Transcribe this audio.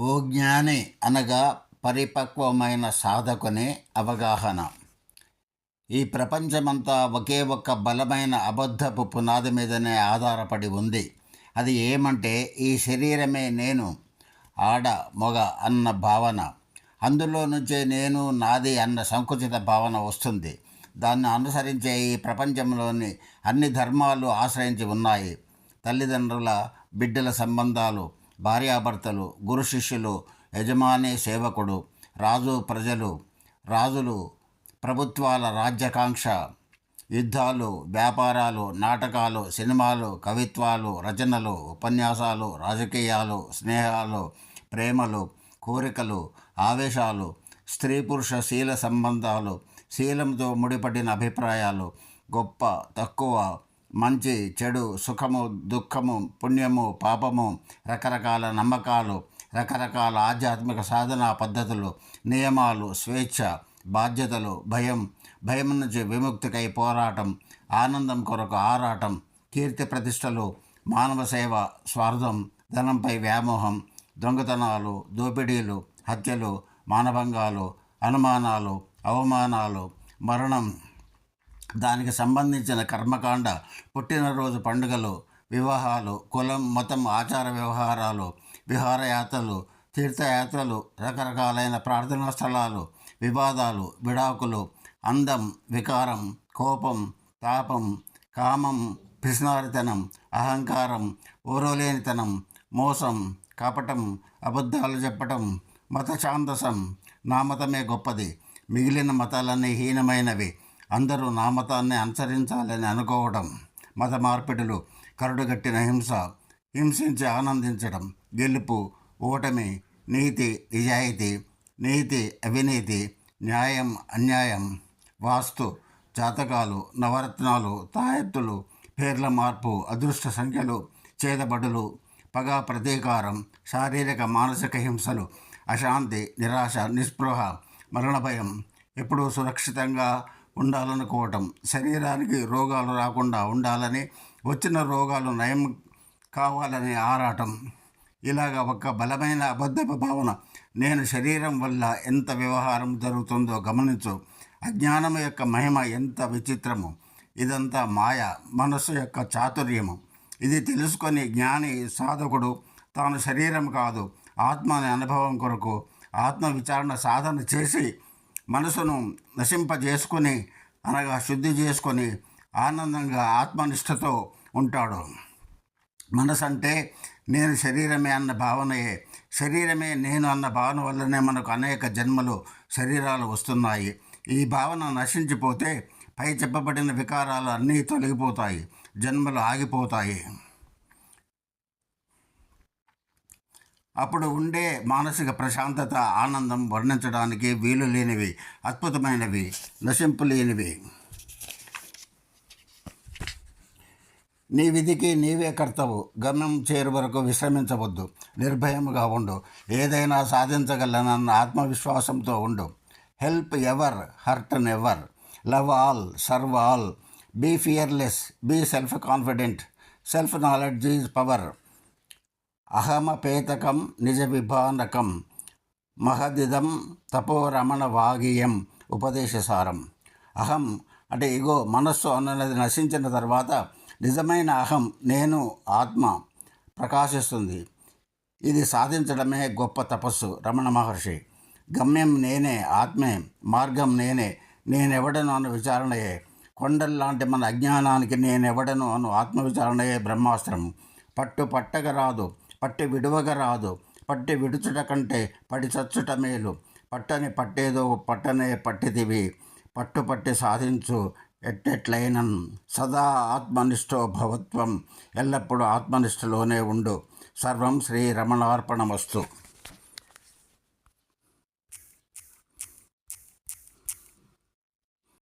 ఓ జ్ఞాని అనగా పరిపక్వమైన సాధకుని అవగాహన. ఈ ప్రపంచమంతా ఒకే ఒక్క బలమైన అబద్ధపు పునాది మీదనే ఆధారపడి ఉంది. అది ఏమంటే ఈ శరీరమే నేను ఆడ మొగ అన్న భావన. అందులో నుంచే నేను నాది అన్న సంకుచిత భావన వస్తుంది. దాన్ని అనుసరించే ఈ ప్రపంచంలోని అన్ని ధర్మాలు ఆశ్రయించి ఉన్నాయి. తల్లిదండ్రుల బిడ్డల సంబంధాలు భార్యాభర్తలు గురు శిష్యులు యజమాని సేవకుడు రాజు ప్రజలు రాజులు ప్రభుత్వాల రాజ్యాకాంక్ష యుద్ధాలు వ్యాపారాలు నాటకాలు సినిమాలు కవిత్వాలు రచనలు ఉపన్యాసాలు రాజకీయాలు స్నేహాలు ప్రేమలు కోరికలు ఆవేశాలు స్త్రీ పురుష శీల సంబంధాలు శీలంతో ముడిపడిన అభిప్రాయాలు గొప్ప తక్కువ మంచి చెడు సుఖము దుఃఖము పుణ్యము పాపము రకరకాల నమ్మకాలు రకరకాల ఆధ్యాత్మిక సాధనా పద్ధతులు నియమాలు స్వేచ్ఛ బాధ్యతలు భయం భయం నుంచి విముక్తికై పోరాటం ఆనందం కొరకు ఆరాటం కీర్తి ప్రతిష్టలు మానవ సేవ స్వార్థం ధనంపై వ్యామోహం దొంగతనాలు దోపిడీలు హత్యలు మానభంగాలు అనుమానాలు అవమానాలు మరణం దానికి సంబంధించిన కర్మకాండ పుట్టినరోజు పండుగలు వివాహాలు కులం మతం ఆచార వ్యవహారాలు విహారయాత్రలు తీర్థయాత్రలు రకరకాలైన ప్రార్థనా స్థలాలు వివాదాలు విడాకులు అందం వికారం కోపం తాపం కామం పిసినారితనం అహంకారం ఓరోలేనితనం మోసం కపటం అబద్ధాలు చెప్పటం మత ఛాందసం నా మతమే గొప్పది మిగిలిన మతాలన్నీ హీనమైనవి. అందరూ నా మతాన్ని అనుసరించాలని అనుకోవడం మత మార్పిడులు కరుడుగట్టిన హింస హింసించి ఆనందించడం గెలుపు ఓటమి నీతి నిజాయితీ నీతి అవినీతి న్యాయం అన్యాయం వాస్తు జాతకాలు నవరత్నాలు తాయెత్తులు పేర్ల మార్పు అదృష్ట సంఖ్యలు చేదబడులు పగ ప్రతీకారం శారీరక మానసిక హింసలు అశాంతి నిరాశ నిస్పృహ మరణ భయం ఎప్పుడూ సురక్షితంగా ఉండాలనుకోవటం. శరీరానికి రోగాలు రాకుండా ఉండాలని వచ్చిన రోగాలు నయం కావాలని ఆరాటం. ఇలాగ ఒక బలమైన అబద్ధపు భావన. నేను శరీరం వల్ల ఎంత వ్యవహారం జరుగుతుందో గమనించు. అజ్ఞానం యొక్క మహిమ ఎంత విచిత్రము. ఇదంతా మాయ మనస్సు యొక్క చాతుర్యము. ఇది తెలుసుకొని జ్ఞాని సాధకుడు తాను శరీరం కాదు ఆత్మ అనే అనుభవం కొరకు ఆత్మ విచారణ సాధన చేసి మనసును నశింపజేసుకొని అనగా శుద్ధి చేసుకొని ఆనందంగా ఆత్మనిష్టతో ఉంటాడు. మనసు అంటే నేను శరీరమే అన్న భావనయే. శరీరమే నేను అన్న భావన వల్లనే మనకు అనేక జన్మలు శరీరాలు వస్తున్నాయి. ఈ భావన నశించిపోతే పై చెప్పబడిన వికారాలు అన్నీ తొలగిపోతాయి. జన్మలు ఆగిపోతాయి. అప్పుడు ఉండే మానసిక ప్రశాంతత ఆనందం వర్ణించడానికి వీలు లేనివి అద్భుతమైనవి నశింపు లేనివి. నీ విధికి నీవే కర్తవు. గమ్యం చేరు వరకు విశ్రమించవద్దు. నిర్భయముగా ఉండు. ఏదైనా సాధించగలనన్న ఆత్మవిశ్వాసంతో ఉండు. Help ever hurt ever love all serve all. Be fearless be self confident. Self knowledge is power. అహమపేతకం నిజ విభానకం మహదిదం తపోరమణ వాగియం ఉపదేశసారం. అహం అంటే ఇగో మనస్సు అన్నది నశించిన తర్వాత నిజమైన అహం నేను ఆత్మ ప్రకాశిస్తుంది. ఇది సాధించడమే గొప్ప తపస్సు రమణ మహర్షి. గమ్యం నేనే ఆత్మే మార్గం నేనే నేనెవడను అన్న విచారణయే. కొండల్లాంటి మన అజ్ఞానానికి నేనెవడను అను ఆత్మవిచారణయే బ్రహ్మాస్త్రం. పట్టు పట్టక రాదు పట్టి విడువగ రాదు. పట్టి విడుచుట కంటే పడి చచ్చుట మేలు. పట్టని పట్టేదో పట్టనే పట్టిదివి పట్టు పట్టి సాధించు ఎట్టెట్లైనన్ సదా ఆత్మనిష్టో భవత్వం ఎల్లప్పుడూ ఆత్మనిష్టలోనే ఉండు. సర్వం శ్రీ రమణార్పణమస్తు.